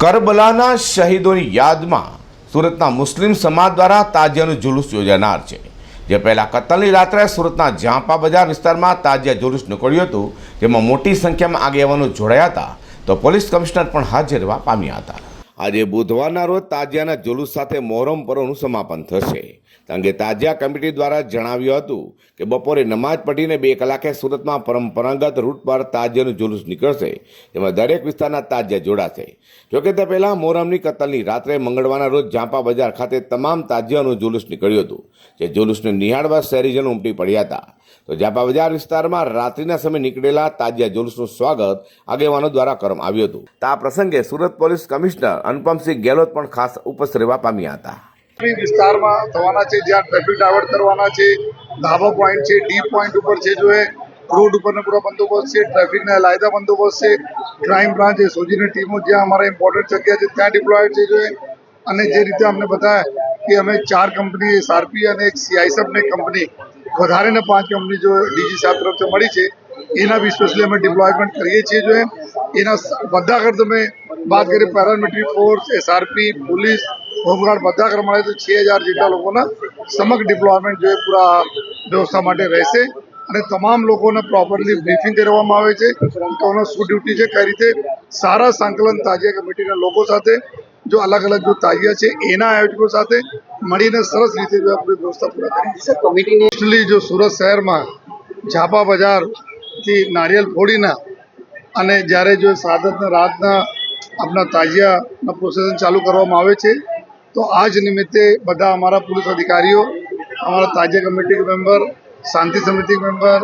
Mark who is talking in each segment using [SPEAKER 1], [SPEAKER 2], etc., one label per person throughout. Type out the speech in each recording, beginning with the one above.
[SPEAKER 1] કરબલાના શહીદોની યાદમાં સુરતના મુસ્લિમ સમાજ દ્વારા તાજિયાનું જુલુસ યોજાનાર છે. જે પહેલાં કતલની રાત્રે સુરતના ઝાંપા બજાર વિસ્તારમાં તાજિયા જુલુસ નીકળ્યું હતું, જેમાં મોટી સંખ્યામાં આગેવાનો જોડાયા હતા, તો પોલીસ કમિશનર પણ હાજર પામ્યા હતા. આજે બુધવારના રોજ તાજિયાના જુલુસ સાથે મોહરમ પર્વનું સમાપન થશે. અંગે તાજિયા કમિટી દ્વારા જણાવ્યું હતું કે બપોરે નમાજ પઢીને બે કલાકે સુરતમાં પરંપરાગત રૂટ પર તાજિયાનું જુલુસ નીકળશે. જેમાં દરેક વિસ્તારના તાજિયા જોડાશે. જોકે તે પહેલાં મોહરમની કતલની રાત્રે મંગળવારના રોજ ઝાંપા બજાર ખાતે તમામ તાજિયાનું જુલુસ નીકળ્યું હતું, જે જુલુસને નિહાળવા શહેરીજનો ઉમટી પડ્યા હતા. તો ઝાંપા બજાર વિસ્તારમાં રાત્રિના સમયે નીકળેલા તાજિયા જુલુસનું સ્વાગત આગેવાનો દ્વારા કરવામાં આવ્યું હતું. આ પ્રસંગે સુરત પોલીસ કમિશનર અનુપમસિંહ ગેહલોત પણ ખાસ ઉપસ્થિત રહેવા પામ્યા હતા.
[SPEAKER 2] વિસ્તારમાં થવાના છે, જ્યાં ટ્રાફિક ડાયવર્ટ કરવાના છે, ધાબો પોઈન્ટ છે, ડી પોઈન્ટ ઉપર છે, જો રોડ ઉપરનો પૂરો બંદોબસ્ત છે, ટ્રાફિકના લાયદા બંદોબસ્ત છે, ક્રાઇમ બ્રાન્ચ સોજીની ટીમો જ્યાં અમારા ઇમ્પોર્ટન્ટ જગ્યા છે, ત્યાં ડિપ્લોયડ છે, જો અને જે રીતે અમને બતાવ્યા કે અમે ચાર કંપની એસઆરપી અને એક સીઆઈસએફની કંપની વધારેને પાંચ કંપની જો ડીજી સાહેબ તરફથી મળી છે, એના બી અમે ડિપ્લોયમેન્ટ કરીએ છીએ, જો એના બધા આગળ તમે વાત કરીએ paramilitary force SRP police home guard બધા આગળ તો છ હજાર જેટલા લોકોના સમગ્ર ડિપ્લોયમેન્ટ જો પૂરા વ્યવસ્થા માટે રહેશે. અને તમામ લોકોને પ્રોપરલી બ્રીફિંગ કરવામાં આવે છે કોનો શું ડ્યુટી છે કઈ રીતે સારા સંકલન તાજિયા કમિટીના લોકો સાથે જો અલગ અલગ જો તાજિયા છે એના આયોજકો સાથે મળીને સરસ રીતે જો આપણી વ્યવસ્થા પૂરા કરી.
[SPEAKER 3] કમિટીની
[SPEAKER 2] જો સુરત શહેરમાં ઝાપા બજારથી નારિયેલ ફોડીને અને જ્યારે જો સાદતના રાતના આપણા તાજિયાના પ્રોસેસન ચાલુ કરવામાં આવે છે. તો આ જ નિમિત્તે બધા અમારા પોલીસ અધિકારીઓ, અમારા તાજિયા કમિટી મેમ્બર શાંતિ સમિતિ મેમ્બર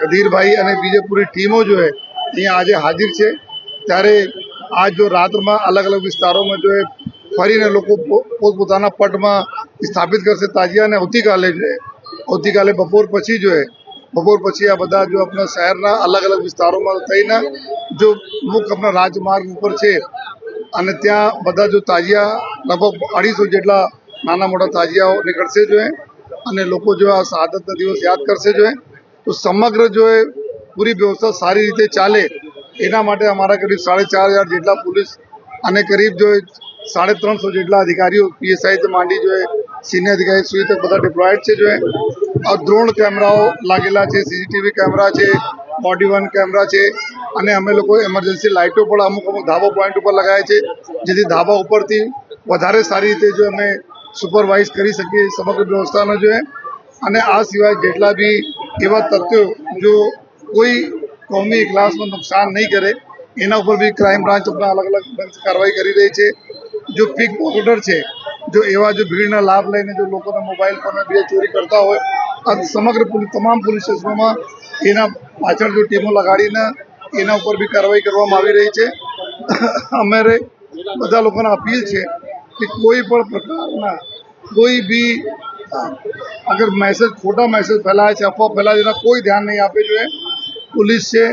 [SPEAKER 2] કદીરભાઈ અને બીજી પૂરી ટીમો જો છે અહીંયા આજે હાજર છે. ત્યારે આ જો રાતમાં અલગ અલગ વિસ્તારોમાં જો ફરીને લોકો પોતપોતાના પટમાં સ્થાપિત કરશે તાજિયા અને આવતીકાલે જો, આવતીકાલે બપોર પછી જો બપોર પછી આ બધા જો આપણા શહેરના અલગ અલગ વિસ્તારોમાં થઈને જો અમુક આપણા રાજમાર્ગ ઉપર છે અને ત્યાં બધા જો તાજિયા, લગભગ અઢીસો જેટલા નાના મોટા તાજિયાઓ નીકળશે જોએ અને લોકો જો આ શહાદતના દિવસ યાદ કરશે જોએ તો સમગ્ર જો એ પૂરી વ્યવસ્થા સારી રીતે ચાલે, એના માટે અમારા કરીબ સાડા ચાર હજાર જેટલા પોલીસ અને કરીબ જો સાડા ત્રણસો જેટલા અધિકારીઓ, પીએસઆઈ માંડી જો સિનિયર અધિકારી સુધી તક બધા ડિપ્લોયડ છે જો આ ડ્રોન કેમેરાઓ લાગેલા છે, સીસીટીવી કેમેરા છે બોડી વન કેમેરા છે અને અમે લોકો એમરજન્સી લાઇટો પણ અમુક અમુક ધાબા પોઈન્ટ ઉપર લગાવ્યા છે, જેથી ધાબા ઉપરથી વધારે સારી રીતે જો અમે સુપરવાઇઝ કરી શકીએ સમગ્ર વ્યવસ્થાને જોઈએ અને આ સિવાય જેટલા બી એવા તથ્યો જો કોઈ કોમી ઇખલાસમાં નુકસાન નહીં કરે, એના ઉપર બી ક્રાઇમ બ્રાન્ચ આપણા અલગ અલગ કાર્યવાહી કરી રહી છે. જો પીક ઓર્ડર છે, જો એવા જો ભીડના લાભ લઈને જો લોકોના મોબાઈલ ફોન બે ચોરી કરતા હોય આ સમગ્ર તમામ પોલીસ સ્ટેશનોમાં એના પાછળ જો ટીમો લગાડીને એના ઉપર બી કાર્યવાહી કરવામાં આવી રહી છે. અમારે બધા લોકોને અપીલ છે કે કોઈ પણ પ્રકારના કોઈ બી, અગર મેસેજ ખોટા મેસેજ ફેલાય છે, અફવા ફેલાય છે, એના કોઈ ધ્યાન નહીં આપે જોઈએ. પોલીસ છે,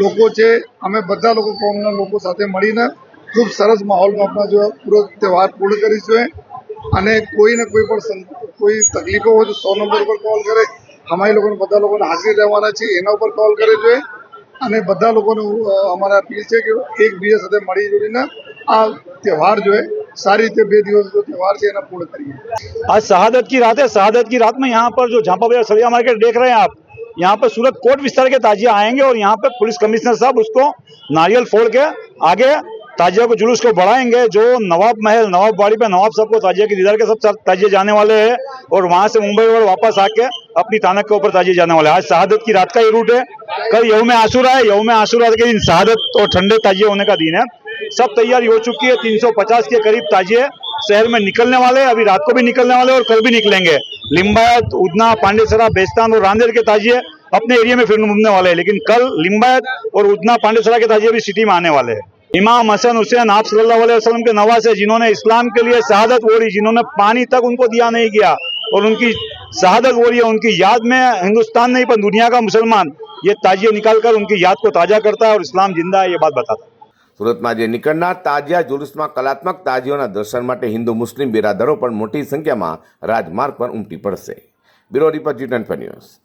[SPEAKER 2] લોકો છે, અમે બધા લોકો કોમના લોકો સાથે મળીને ખૂબ સરસ માહોલમાં આપણા જો પૂરો તહેવાર પૂર્ણ કરીશું. અને કોઈને કોઈ પણ કોઈ તકલીફો હોય તો સો નંબર ઉપર કોલ કરે. અમારી લોકોને બધા લોકોને હાજરી રહેવાના છે, એના ઉપર કોલ કરે જોઈએ અને બધા લોકોને અ, અમારા અપીલ છે કે એકબીજા સાથે મળી જોડીને આ તહેવાર જોઈએ સારી રીતે બે દિવસ જો તહેવાર છે એના પૂર્ણ કરીએ
[SPEAKER 4] आज शहादत की रात है शहादत की रात में यहाँ पर जो झांपा बाजार सरिया मार्केट देख रहे हैं आप यहाँ पर सूरत कोट विस्तार के ताजिया आएंगे और यहाँ पे पुलिस कमिश्नर साहब उसको नारियल फोड़ के आगे ताजिया को जुलूस को बढ़ाएँगे, जो नवाब महल, नवाब बाड़ी पे, नवाब साहब को ताजिया के दीदार के सब ताजिए जाने वाले हैं, और वहाँ से मुंबई और वापस आके अपनी तानक के ऊपर ताजिए जाने वाले आज शहादत की रात का ये रूट है। कल यौम आसुरा है। यौम आसुरा के दिन शहादत और ठंडे ताजिए होने का दिन है। सब तैयारी हो चुकी है। 350 के करीब ताजिए शहर में निकलने वाले अभी रात को भी निकलने वाले और कल भी निकलेंगे। लिम्बायत उदना, पांडेसरा, बेस्तान और रांदेर के ताजिए अपने एरिया में फिर घूमने वाले हैं। लेकिन कल लिम्बायत और उदना, पांडेसरा के ताजिए भी सिटी में आने वाले हैं। इमाम हसन हुसैन आप सल्लल्लाहु अलैहि वसल्लम के नवाज है जिन्होंने इस्लाम के लिए शहादत ओढ़ी जिन्होंने पानी तक उनको दिया नहीं गया और उनकी शहादत ओढ़ी है उनकी याद में हिंदुस्तान नहीं पर दुनिया का मुसलमान ये ताजिए निकाल कर उनकी याद को ताजा करता है और इस्लाम जिंदा है ये बात बताता है
[SPEAKER 1] સુરતમાં જે નીકળનાર તાજિયા જુલુસમાં કલાત્મક તાજીઓના દર્શન માટે હિન્દુ મુસ્લિમ બિરાદરો પણ મોટી સંખ્યામાં રાજમાર્ગ પર ઉમટી પડશે bureau report G twenty news